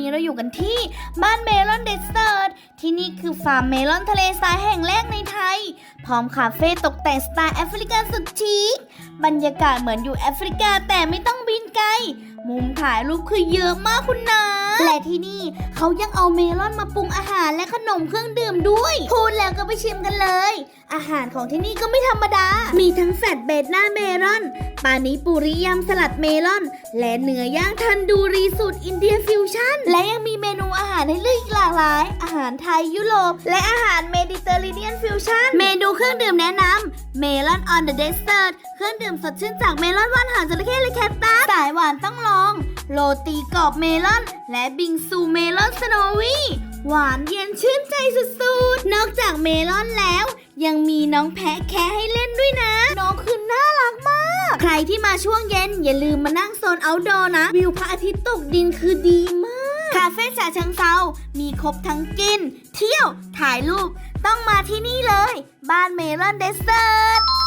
นี้เราอยู่กันที่บ้านเมลอนเดสเซิร์ตที่นี่คือฟาร์มเมลอนทะเลทรายแห่งแรกในไทย พร้อมคาเฟ่ตกแต่งสไตล์แอฟริกันสุดชิคบรรยากาศเหมือนอยู่แอฟริกาแต่ไม่ต้องบินไกล มุมถ่ายรูปคือเยอะมากคุณนะและที่นี่เขายังเอาเมลอนมาปรุงอาหารและขนมเครื่องดื่มด้วย พูดแล้วก็ไปชิมกันเลย อาหารของที่นี่ก็ไม่ธรรมดา มีทั้งแฟตเบดหน้าเมลอน ปานิปุริยำสลัดเมลอน และเนื้อย่างทันดูรีสูตรอินเดีย ลือกอีกหลากหลาย อาหารไทยยุโรป และอาหารเมดิเตอร์เรเนียนฟิวชั่น เมนูเครื่องดื่มแนะนำเมลอนออนเดอะเดสเ e ร์เครื่องดื่มสดชื่นจากเมลอนวานหางจระเข้และแคตตัสสายหวานต้องลอง โรตีกรอบเมลอน และบิงซูเมลอนสโนวี่หวานเย็นชื่นใจสุดๆ นอกจากเมลอนแล้ว ยังมีน้องแพะแคะให้เล่นด้วยนะ น้องคือน่ารักมาก ใครที่มาช่วงเย็นอย่าลืมมานั่งโซนอ outdoor นะ วิวพระอาทิตย์ตกดินคือดีมาก เฟ่ฉะเชิงเซา มีครบทั้งกิน เที่ยว ถ่ายรูป ต้องมาที่นี่เลย บ้านเมลอนเดสเซิร์